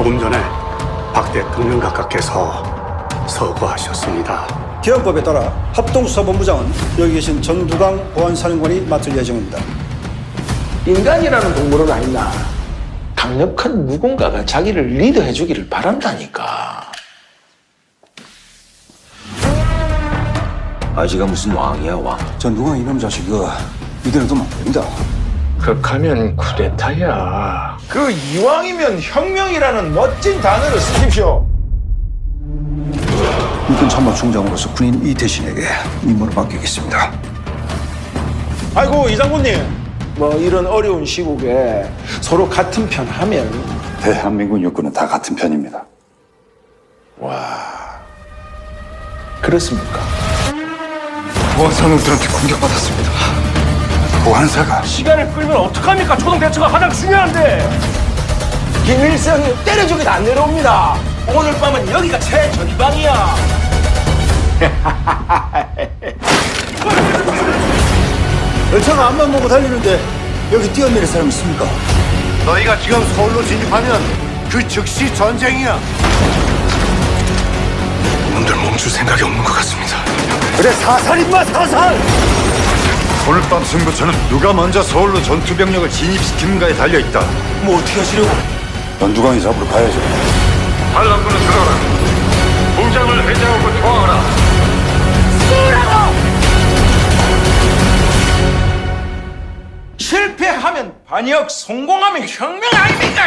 조금 전에 박 대통령 각하께서 서거하셨습니다. 기원법에 따라 합동수사본부장은 여기 계신 전두강 보안사령관이 맡을 예정입니다. 인간이라는 동물은 아니다. 강력한 누군가가 자기를 리드해 주기를 바란다니까. 아지가 무슨 왕이야 왕 전두강 이놈 자식이 이대로 두면 안 됩니다. 극하면 쿠데타야. 그 이왕이면 혁명이라는 멋진 단어를 쓰십시오. 육군 참모총장으로서 군인 이태신에게 임무를 맡기겠습니다. 아이고 이 장군님. 뭐 이런 어려운 시국에 서로 같은 편 하면 대한민국 육군은 다 같은 편입니다. 그렇습니까? 보안사놈들한테 공격받았습니다. 보안사가 시간을 끌면 어떡합니까? 초동 대처가 가장 중요한데. 김일성이 때려주기도 안 내려옵니다. 오늘 밤은 여기가 최전방이야. 열차가 앞만 보고 달리는데 여기 뛰어내릴 사람 있습니까? 너희가 지금 서울로 진입하면 그 즉시 전쟁이야. 놈들 멈출 생각이 없는 것 같습니다. 그래 사살 인마 사살! 오늘 밤 승부처는 누가 먼저 서울로 전투 병력을 진입시키는가에 달려 있다. 뭐 어떻게 하시려고? 연두광이 잡으러 가야죠. 반란군을 들어라. 공장을 회장하고 저항하라. 실패하면 반역, 성공하면 혁명 아닙니까?